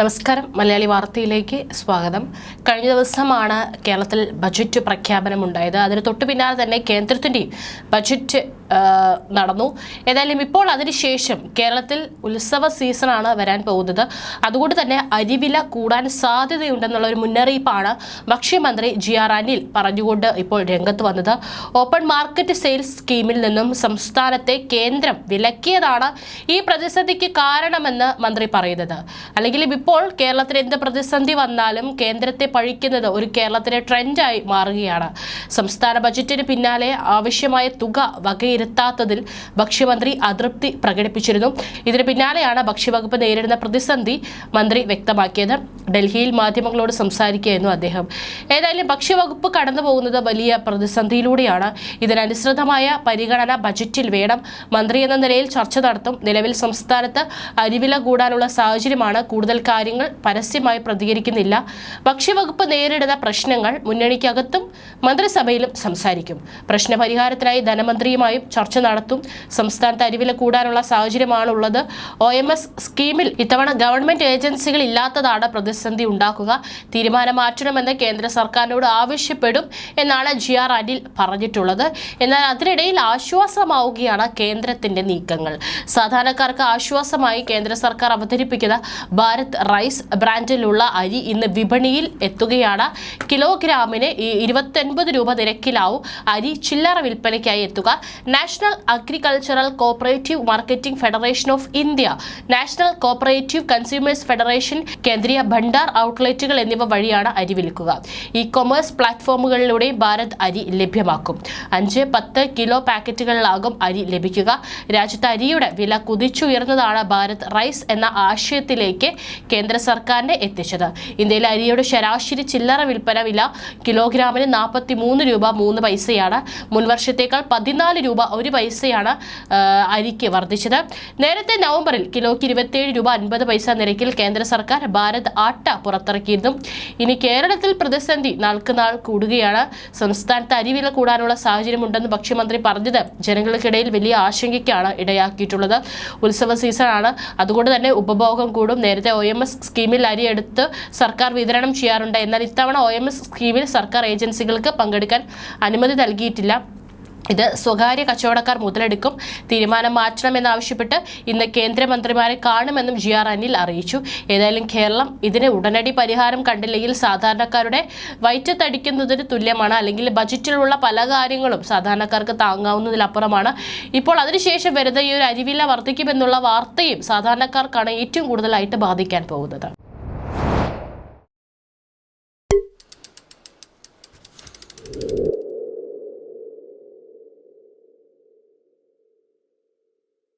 നമസ്കാരം. മലയാളി വാർത്തയിലേക്ക് സ്വാഗതം. കഴിഞ്ഞ ദിവസമാണ് കേരളത്തിൽ ബജറ്റ് പ്രഖ്യാപനമുണ്ടായത്. അതിന് തൊട്ടു പിന്നാലെ തന്നെ കേന്ദ്രത്തിന്റെയും ബജറ്റ് നടന്നു. ഏതായാലും ഇപ്പോൾ അതിനുശേഷം കേരളത്തിൽ ഉത്സവ സീസണാണ് വരാൻ പോകുന്നത്. അതുകൊണ്ട് തന്നെ അരിവില കൂടാൻ സാധ്യതയുണ്ടെന്നുള്ള ഒരു മുന്നറിയിപ്പാണ് ഭക്ഷ്യമന്ത്രി ജി ആർ അനിൽ പറഞ്ഞുകൊണ്ട് ഇപ്പോൾ രംഗത്ത് വന്നത്. ഓപ്പൺ മാർക്കറ്റ് സെയിൽസ് സ്കീമിൽ നിന്നും സംസ്ഥാനത്തെ കേന്ദ്രം വിലക്കിയതാണ് ഈ പ്രതിസന്ധിക്ക് കാരണമെന്ന് മന്ത്രി പറയുന്നത്. അല്ലെങ്കിൽ ഇപ്പോൾ കേരളത്തിൽ എന്ത് പ്രതിസന്ധി വന്നാലും കേന്ദ്രത്തെ പഴിക്കുന്നത് ഒരു കേരളത്തിലെ ട്രെൻഡായി മാറുകയാണ്. സംസ്ഥാന ബജറ്റിന് പിന്നാലെ ആവശ്യമായ തുക വകയിരുത്താത്തതിൽ ഭക്ഷ്യമന്ത്രി അതൃപ്തി പ്രകടിപ്പിച്ചിരുന്നു. ഇതിന് പിന്നാലെയാണ് ഭക്ഷ്യവകുപ്പ് നേരിടുന്ന പ്രതിസന്ധി മന്ത്രി വ്യക്തമാക്കിയത്. ഡൽഹിയിൽ മാധ്യമങ്ങളോട് സംസാരിക്കുകയായിരുന്നു അദ്ദേഹം. ഏതായാലും ഭക്ഷ്യവകുപ്പ് കടന്നു വലിയ പ്രതിസന്ധിയിലൂടെയാണ്. ഇതിനനുസൃതമായ പരിഗണന ബജറ്റിൽ വേണം. മന്ത്രി എന്ന നിലയിൽ ചർച്ച നടത്തും. നിലവിൽ സംസ്ഥാനത്ത് അരിവില കൂടാനുള്ള സാഹചര്യമാണ് കൂടുതൽ കാര്യങ്ങൾ പരസ്യമായി പ്രതികരിക്കുന്നില്ല. ഭക്ഷ്യവകുപ്പ് നേരിടുന്ന പ്രശ്നങ്ങൾ മുന്നണിക്കകത്തും മന്ത്രിസഭയിലും സംസാരിക്കും. പ്രശ്നപരിഹാരത്തിനായി ധനമന്ത്രിയുമായും ചർച്ച നടത്തും. സംസ്ഥാനത്ത് അരിവില കൂടാനുള്ള സാഹചര്യമാണുള്ളത്. ഒ എം എസ് സ്കീമിൽ ഇത്തവണ ഗവൺമെന്റ് ഏജൻസികൾ ഇല്ലാത്തതാണ് പ്രതിസന്ധി ഉണ്ടാക്കുക. തീരുമാനം മാറ്റണമെന്ന് കേന്ദ്ര സർക്കാരിനോട് ആവശ്യപ്പെടും എന്നാണ് ജി ആർ അനിൽ പറഞ്ഞിട്ടുള്ളത്. എന്നാൽ അതിനിടയിൽ ആശ്വാസമാവുകയാണ് കേന്ദ്രത്തിന്റെ നീക്കങ്ങൾ. സാധാരണക്കാർക്ക് ആശ്വാസമായി കേന്ദ്ര സർക്കാർ അവതരിപ്പിക്കുന്ന ഭാരത് റൈസ് ബ്രാൻഡിലുള്ള അരി ഇന്ന് വിപണിയിൽ എത്തുകയാണ്. കിലോഗ്രാമിന് ഇരുപത്തൊൻപത് രൂപ നിരക്കിലാവും അരി ചില്ലറ വിൽപ്പനയ്ക്കായി എത്തുക. National agricultural cooperative marketing federation of India national cooperative consumers federation Kendriya Bhandar ഔട്ട്ലെറ്റുകൾ എന്നിവ വഴിയാണ് അരി വിൽക്കുക. ഇ കൊമേഴ്സ് പ്ലാറ്റ്ഫോമുകളിലൂടെ ഭാരത് അരി ലഭ്യമാക്കും. അഞ്ച് പത്ത് കിലോ പാക്കറ്റുകളിലാകും അരി ലഭിക്കുക. രാജ്യത്ത് അരിയുടെ വില കുതിച്ചുയർന്നതാണ് ഭാരത് റൈസ് എന്ന ആശയത്തിലേക്ക് കേന്ദ്ര സർക്കാരിനെ എത്തിച്ചത്. ഇന്ത്യയിലെ അരിയുടെ ശരാശരി ചില്ലറ വിൽപ്പന വില കിലോഗ്രാമിന് നാൽപ്പത്തി മൂന്ന് രൂപ മൂന്ന് പൈസയാണ്. മുൻവർഷത്തേക്കാൾ പതിനാല് രൂപ ഒരു പൈസയാണ് അരിക്ക് വർദ്ധിച്ചത്. നേരത്തെ നവംബറിൽ കിലോയ്ക്ക് ഇരുപത്തിയേഴ് രൂപ അൻപത് പൈസ നിരക്കിൽ കേന്ദ്ര സർക്കാർ ഭാരത് ആട്ട പുറത്തിറക്കിയിരുന്നു. ഇനി കേരളത്തിൽ പ്രതിസന്ധി നാൾക്ക് നാൾ കൂടുകയാണ്. സംസ്ഥാനത്ത് അരിവില കൂടാനുള്ള സാഹചര്യമുണ്ടെന്ന് ഭക്ഷ്യമന്ത്രി പറഞ്ഞത് ജനങ്ങൾക്കിടയിൽ വലിയ ആശങ്കയ്ക്കാണ് ഇടയാക്കിയിട്ടുള്ളത്. ഉത്സവ സീസണാണ്. അതുകൊണ്ട് തന്നെ ഉപഭോഗം കൂടും. നേരത്തെ ഒ എം എസ് സ്കീമിൽ അരി എടുത്ത് സർക്കാർ വിതരണം ചെയ്യാറുണ്ട്. എന്നാൽ ഇത്തവണ ഒ എം എസ് സ്കീമിൽ സർക്കാർ ഏജൻസികൾക്ക് പങ്കെടുക്കാൻ അനുമതി നൽകിയിട്ടില്ല. ഇത് സ്വകാര്യ കച്ചവടക്കാർ മുതലെടുക്കും തീരുമാനം മാറ്റണമെന്നാവശ്യപ്പെട്ട് ഇന്ന് കേന്ദ്രമന്ത്രിമാരെ കാണുമെന്നും ജി ആർ അനിൽ അറിയിച്ചു. ഏതായാലും കേരളം ഇതിന് ഉടനടി പരിഹാരം കണ്ടില്ലെങ്കിൽ സാധാരണക്കാരുടെ വയറ്റത്തടിക്കുന്നതിന് തുല്യമാണ്. അല്ലെങ്കിൽ ബജറ്റിലുള്ള പല കാര്യങ്ങളും സാധാരണക്കാർക്ക് താങ്ങാവുന്നതിലപ്പുറമാണ്. ഇപ്പോൾ അതിനുശേഷം വരുന്ന ഈ ഒരു അരിവില വർദ്ധിക്കുമെന്നുള്ള വാർത്തയും സാധാരണക്കാർക്കാണ് ഏറ്റവും കൂടുതലായിട്ട് ബാധിക്കാൻ പോകുന്നത്.